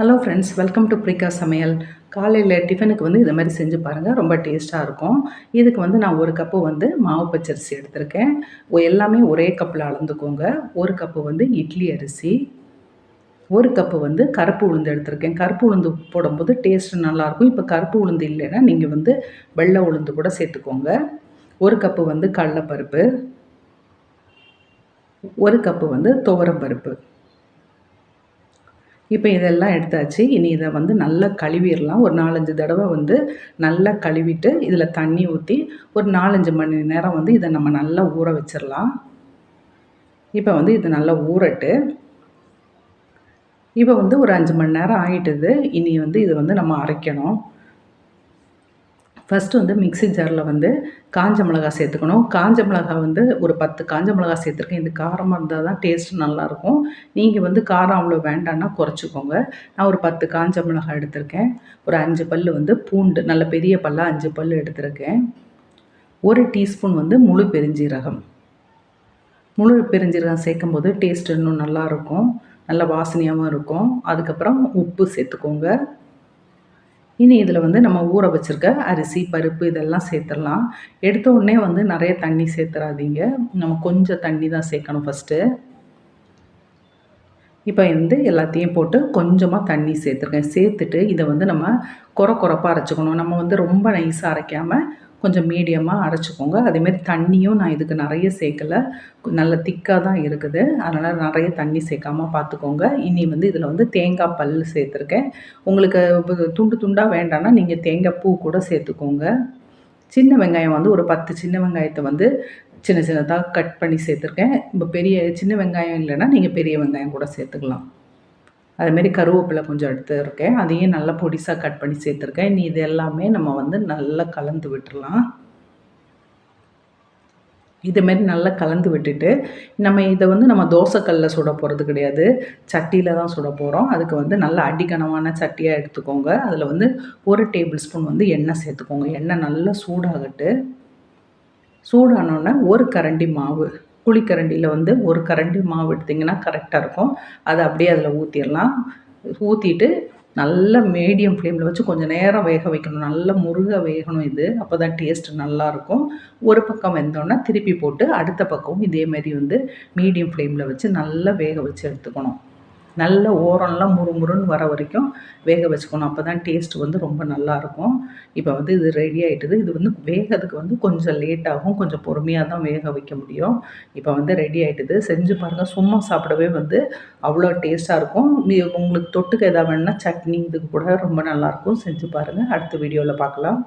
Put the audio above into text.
Hello friends welcome to ப்ரிகா சமையல் காலையில் டிஃபனுக்கு வந்து இதை மாதிரி செஞ்சு பாருங்கள் ரொம்ப டேஸ்ட்டாக இருக்கும். இதுக்கு வந்து நான் ஒரு கப்பு வந்து மாவு பச்சரிசி எடுத்திருக்கேன். எல்லாமே ஒரே கப்பில் அளந்துக்கோங்க. ஒரு கப்பு வந்து இட்லி அரிசி ஒரு கப்பு வந்து கருப்பு உளுந்து எடுத்திருக்கேன். கருப்பு உளுந்து போடும்போது டேஸ்ட் நல்லாயிருக்கும் இப்போ கருப்பு உளுந்து இல்லைன்னா நீங்கள் வந்து வெள்ளை உளுந்து கூட சேர்த்துக்கோங்க. ஒரு கப்பு வந்து கடலைப்பருப்பு ஒரு கப்பு வந்து துவரம் பருப்பு. இப்போ இதெல்லாம் எடுத்தாச்சு. இனி இதை வந்து நல்லா கழுவிடலாம். ஒரு நாலஞ்சு தடவை வந்து நல்லா கழுவிட்டு இதில் தண்ணி ஊற்றி ஒரு நாலஞ்சு மணி நேரம் வந்து இதை நம்ம நல்லா ஊற வச்சிடலாம். இப்போ வந்து இது நல்லா ஊறட்டு. இப்போ வந்து ஒரு அஞ்சு மணி நேரம் ஆகிட்டுது இனி வந்து இது வந்து நம்ம அரைக்கணும். ஃபஸ்ட்டு வந்து மிக்ஸி ஜாரில் வந்து காஞ்ச மிளகா சேர்த்துக்கணும். காஞ்ச மிளகா வந்து ஒரு பத்து காஞ்ச மிளகா சேர்த்துருக்கேன். இது காரமாக இருந்தால் தான் டேஸ்ட் நல்லாயிருக்கும் நீங்கள் வந்து காரம் அவ்வளோ வேண்டான்னா குறைச்சிக்கோங்க. நான் ஒரு பத்து காஞ்ச மிளகா எடுத்திருக்கேன். ஒரு அஞ்சு பல் வந்து பூண்டு நல்ல பெரிய பல்லாக அஞ்சு பல் எடுத்திருக்கேன். ஒரு டீஸ்பூன் வந்து முழு பெருஞ்சீரகம். முழு பெருஞ்சீரகம் சேர்க்கும் போது டேஸ்ட் இன்னும் நல்லாயிருக்கும் நல்ல வாசனையாகவும் இருக்கும். அதுக்கப்புறம் உப்பு சேர்த்துக்கோங்க. இனி இதில் வந்து நம்ம ஊற வச்சுருக்க அரிசி பருப்பு இதெல்லாம் சேர்த்துடலாம். எடுத்த உடனே வந்து நிறைய தண்ணி சேர்த்துறாதீங்க. நம்ம கொஞ்சம் தண்ணி தான் சேர்க்கணும் ஃபஸ்ட்டு இப்போ வந்து எல்லாத்தையும் போட்டு கொஞ்சமாக தண்ணி சேர்த்துருக்கேன் சேர்த்துட்டு இதை வந்து நம்ம குறை குறைப்பாக அரைச்சிக்கணும். நம்ம வந்து ரொம்ப நைஸாக அரைக்காமல் கொஞ்சம் மீடியமாக அரைச்சிக்கோங்க. அதேமாரி தண்ணியும் நான் இதுக்கு நிறைய சேர்க்கலை. நல்ல திக்காக தான் இருக்குது. அதனால் நிறைய தண்ணி சேர்க்காமல் பார்த்துக்கோங்க. இனி வந்து இதில் வந்து தேங்காய் பல் சேர்த்துருக்கேன். உங்களுக்கு துண்டு துண்டாக வேண்டாம்னா நீங்கள் தேங்காய் பூ கூட சேர்த்துக்கோங்க. சின்ன வெங்காயம் வந்து ஒரு பத்து சின்ன வெங்காயத்தை வந்து சின்ன சின்னதாக கட் பண்ணி சேர்த்துருக்கேன். இப்போ பெரிய சின்ன வெங்காயம் இல்லைன்னா நீங்கள் பெரிய வெங்காயம் கூட சேர்த்துக்கலாம். அதுமாரி கருவேப்பிலை கொஞ்சம் எடுத்துருக்கேன். அதையும் நல்லா பொடிசாக கட் பண்ணி சேர்த்துருக்கேன். இனி இது எல்லாமே நம்ம வந்து நல்லா கலந்து விட்டுடலாம் இதுமாரி நல்லா கலந்து விட்டுட்டு நம்ம இதை வந்து நம்ம தோசைக்கல்லில் சுட போகிறது கிடையாது. சட்டியில் தான் சுட போகிறோம் அதுக்கு வந்து நல்ல அடிக்கனமான சட்டியாக எடுத்துக்கோங்க. அதில் வந்து ஒரு டேபிள் ஸ்பூன் வந்து எண்ணெய் சேர்த்துக்கோங்க. எண்ணெய் நல்லா சூடாகட்டு. சூடானோடனே ஒரு கரண்டி மாவு. குழிக்கரண்டியில் வந்து ஒரு கரண்டி மாவு எடுத்திங்கன்னா கரெக்டாக இருக்கும். அதை அப்படியே அதில் ஊற்றிடலாம் ஊற்றிட்டு நல்ல மீடியம் ஃப்ளேமில் வச்சு கொஞ்சம் நேரம் வேக வைக்கணும். நல்ல முருக வேகணும் இது. அப்போ தான் டேஸ்ட்டு நல்லாயிருக்கும் ஒரு பக்கம் வெந்தோன்னா திருப்பி போட்டு அடுத்த பக்கமும் இதேமாரி வந்து மீடியம் ஃப்ளேமில் வச்சு நல்லா வேக வச்சு எடுத்துக்கணும். நல்ல ஓரம்லாம் முறுமுறுன்னு வர வரைக்கும் வேக வச்சுக்கணும். அப்போ தான் டேஸ்ட் வந்து ரொம்ப நல்லாயிருக்கும் இப்போ வந்து இது ரெடி ஆகிட்டுது இது வந்து வேகிறதுக்கு வந்து கொஞ்சம் லேட் ஆகும். கொஞ்சம் பொறுமையாக தான் வேக வைக்க முடியும். இப்போ வந்து ரெடி ஆகிட்டுது செஞ்சு பாருங்கள் சும்மா சாப்பிடவே வந்து அவ்வளோ டேஸ்ட்டாக இருக்கும். உங்களுக்கு தொட்டுக்க எதாவது வேணுன்னா சட்னி இதுக்கு கூட ரொம்ப நல்லாயிருக்கும் செஞ்சு பாருங்கள் அடுத்த வீடியோவில் பார்க்கலாம்